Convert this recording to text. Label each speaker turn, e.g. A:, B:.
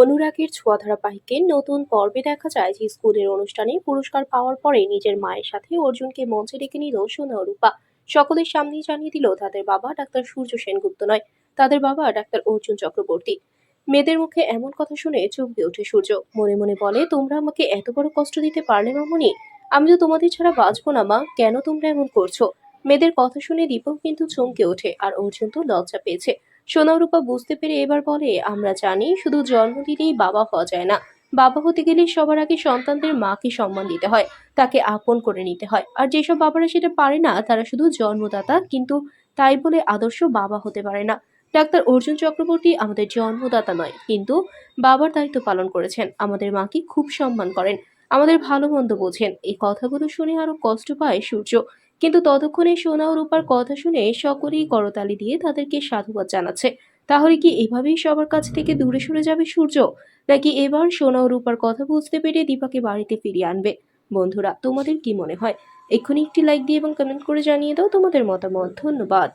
A: অনুরাগের ছোঁয়া ধারাবাহিকের নতুন পর্বে দেখা যায় যে স্কুলের অনুষ্ঠানে পুরস্কার পাওয়ার পরে নিজের মায়ের সাথে অর্জুনকে মঞ্চে ডেকে নিল সোনা রূপা। সকলের সামনেই জানিয়ে দিল, তাদের বাবা ডাক্তার সূর্য সেনগুপ্ত নয়, তাদের বাবা ডাক্তার অর্জুন চক্রবর্তী। মেয়েদের মুখে এমন কথা শুনে চমকে ওঠে সূর্য। মনে মনে বলে, তোমরা আমাকে এত বড় কষ্ট দিতে পারলে মামনি আমি তো তোমাদের ছাড়া বাঁচবো না মা, কেন তোমরা এমন করছ? মেয়েদের কথা শুনে দীপক কিন্তু চমকে ওঠে, আর অর্জুন তো লজ্জা পেয়েছে। সোনারূপা বুঝতে পেরে এবার বলে, আমরা জানি শুধু জন্ম দিলেই বাবা হওয়া যায় না। বাবা হতে গেলে সবার আগে সন্তানদের মাকে সম্মান দিতে হয়, তাকে আপন করে নিতে হয়। আর যেসব বাবারা সেটা পারে না, তারা শুধু জন্মদাতা, কিন্তু তাই বলে আদর্শ বাবা হতে পারে না। ডাক্তার অর্জুন চক্রবর্তী আমাদের জন্মদাতা নয়, কিন্তু বাবার দায়িত্ব পালন করেছেন। আমাদের মাকে খুব সম্মান করেন। আমাদের ভালো মন্দ বোঝেন। এই কথাগুলো শুনে আরও কষ্ট পায় সূর্য। কিন্তু ততক্ষণে সোনা ও রূপার কথা শুনে সকলেই করতালি দিয়ে তাদেরকে সাধুবাদ জানাচ্ছে। তাহলে কি এভাবেই সবার কাছ থেকে দূরে সরে যাবে সূর্য? নাকি এবার সোনা ও রূপার কথা বুঝতে পেরে দীপাকে বাড়িতে ফিরিয়ে আনবে? বন্ধুরা, তোমাদের কি মনে হয়? এক্ষুনি একটি লাইক দিয়ে এবং কমেন্ট করে জানিয়ে দাও তোমাদের মতামত। ধন্যবাদ।